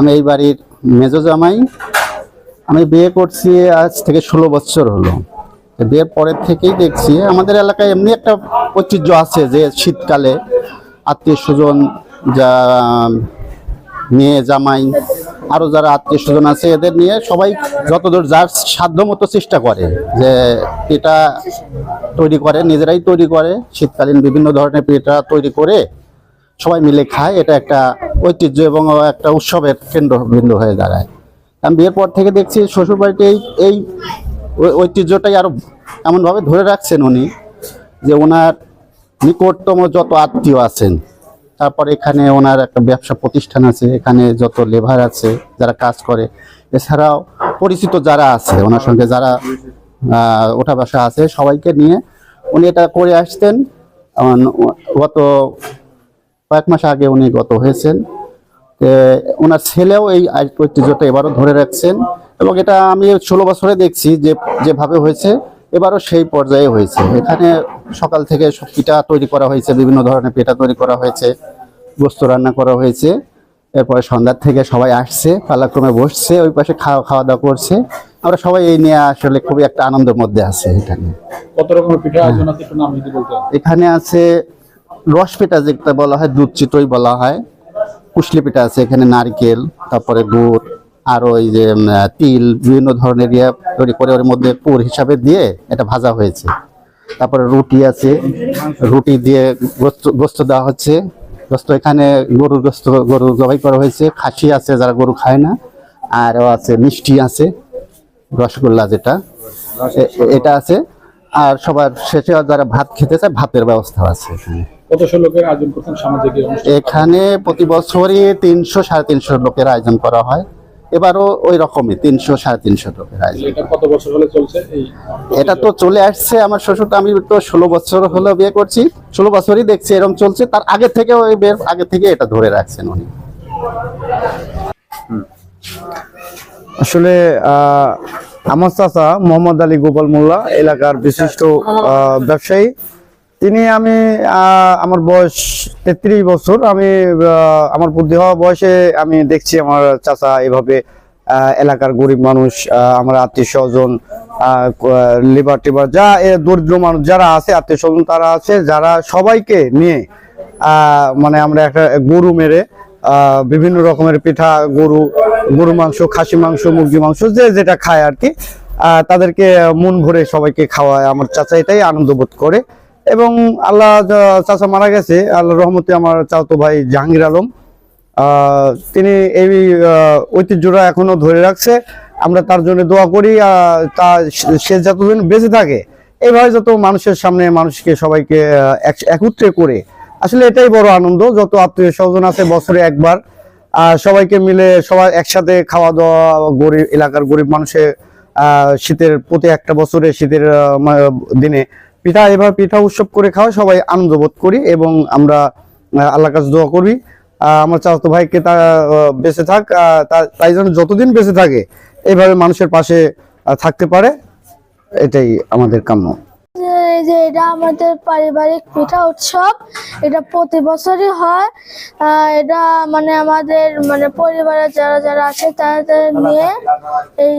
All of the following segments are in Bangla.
আমি এই বাড়ির মেজো জামাই। আমি বিয়ে করছি আজ থেকে ষোলো বছর হলো। বিয়ের পরের থেকেই দেখছি, আমাদের এলাকায় এমনি একটা ঐতিহ্য আছে যে শীতকালে আত্মীয় স্বজন যা, মেয়ে জামাই আরও যারা আত্মীয় স্বজন আছে, এদের নিয়ে সবাই যতদূর যার সাধ্য মতো চেষ্টা করে যে পিঠা তৈরি করে, নিজেরাই তৈরি করে। শীতকালীন বিভিন্ন ধরনের পিঠা তৈরি করে সবাই মিলে খায়। এটা একটা ঐতিহ্য এবং একটা উৎসবের কেন্দ্রবিন্দু হয়ে দাঁড়ায়। আমি বিয়ের পর থেকে দেখছি শ্বশুরবাড়িতে এই এই ঐতিহ্যটাই আরও এমনভাবে ধরে রাখছেন উনি যে ওনার নিকটতম যত আত্মীয় আছেন, তারপর এখানে ওনার একটা ব্যবসা প্রতিষ্ঠান আছে, এখানে যত লেবার আছে যারা কাজ করে, এছাড়াও পরিচিত যারা আছে, ওনার সঙ্গে যারা ওঠা বসা আছে, সবাইকে নিয়ে উনি এটা করে আসতেন। গত কয়েক মাস আগে উনি গত হয়েছেন। ওনার ছেলেও এই ঐতিহ্যটা এবারও ধরে রাখছেন এবং এটা আমি ষোলো বছরে দেখছি যে যেভাবে হয়েছে এবারও সেই পর্যায়ে হয়েছে। এখানে সকাল থেকে পিঠা তৈরি করা হয়েছে বিভিন্ন ধরনের পিঠা তৈরি করা হয়েছে গোস্ত রান্না করা হয়েছে। এরপরে সন্ধ্যার থেকে সবাই আসছে পালাক্রমে বসছে ওই পাশে খাওয়া খাওয়া দাওয়া করছে। আমরা সবাই এই নিয়ে আসলে খুবই একটা আনন্দের মধ্যে আছে এখানে। কত রকমের পিঠা এখানে আছে রস পিঠা যেটা বলা হয়, দুধ চিতই বলা হয়। কুশলি পিঠা আছে এখানে, নারকেল, তারপরে গুড়, আর ওই যে তিল, বিভিন্ন ধরনের ইয়ে তৈরি করে ওর মধ্যে পুর হিসাবে দিয়ে এটা ভাজা হয়েছে। তারপরে রুটি আছে, রুটি দিয়ে গোস্ত দেওয়া হচ্ছে। গোস্ত এখানে গরুর গোস্ত গরু জবাই করা হয়েছে। খাসি আছে, যারা গরু খায় না, আরও আছে, মিষ্টি আছে, রসগোল্লা যেটা। এটা আছে। আর সবার শেষে যারা ভাত খেতে চায়, ভাতের ব্যবস্থা আছে এখানে। কত লোকের আয়োজন করতেন সামাজিক এখানে প্রতি বছরই তিনশো সাড়ে তিনশো লোকের আয়োজন করা হয়। এবারও ওই রকমই তিনশো সাড়ে তিনশো লোকের আয়োজন এটা কত বছর হলে চলছে এটা তো চলে আসছে আমার শ্বশুর আমি তো ষোলো বছর হলো বিয়ে করছি ষোলো বছরই দেখছি এরকম চলছে। তার আগে থেকে ওই বিয়ের আগে থেকে এটা ধরে রাখছেন উনি। আসলে আহ, আমার চাচা মোহাম্মদ আলী গোপাল মোল্লা এলাকার বিশিষ্ট আহ, ব্যবসায়ী। তিনি আমি আমার বয়স তেত্রিশ বছর। আমি আমার বুদ্ধি হওয়া বয়সে আমি দেখছি আমার চাচা এভাবে এলাকার গরিব মানুষ আমার আত্মীয় স্বজন লিভার টিভার, যা দরিদ্র মানুষ যারা আছে, আত্মীয় স্বজন তারা আছে, যারা সবাইকে নিয়ে মানে আমরা একটা গরু মেরে বিভিন্ন রকমের পিঠা, গরু গরু মাংস, খাসি মাংস, মুরগি মাংস, যে যেটা খায় আর কি তাদেরকে মন ভরে সবাইকে খাওয়ায়। আমার চাচা এটাই আনন্দ বোধ করে। এবং আল্লাহ চাচা মারা গেছে আল্লাহ রহমতে আমার চাচতো ভাই জাহাঙ্গীর আলম তিনি এই ঐতিহ্যটা এখনও ধরে রাখছে। আমরা তার জন্য দোয়া করি তা সে যতদিন বেঁচে থাকে, এইভাবে যত মানুষের সামনে মানুষকে সবাইকে এক- একত্রে করে। আসলে এটাই বড় আনন্দ, যত আত্মীয় স্বজন আছে বছরে একবার সবাইকে মিলে সবাই একসাথে খাওয়া দাওয়া গরিব এলাকার গরিব মানুষের শীতের প্রতি একটা বছরে শীতের দিনে পিঠা এভাবে পিঠা উৎসব করে খাওয়া সবাই আনন্দ বোধ করি এবং আমরা আহ, আল্লাহর কাছে দোয়া করি। আমার চাচাতো ভাইকে তা বেঁচে থাক তাই যেন যতদিন বেঁচে থাকে এইভাবে মানুষের পাশে থাকতে পারে এটাই আমাদের কাম্য। যে এটা আমাদের পারিবারিক পিঠা উৎসব এটা প্রতি বছরই হয়। এটা মানে আমাদের মানে পরিবারের যারা যারা আছে তাদের নিয়ে এই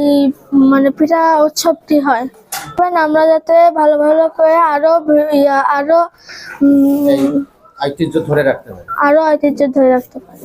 মানে পিঠা উৎসবটি হয়। আমরা যাতে ভালো ভালো করে আরও ইয়া, আরও উম, ঐতিহ্য ধরে রাখতে পারি। আরও ঐতিহ্য ধরে রাখতে পারি।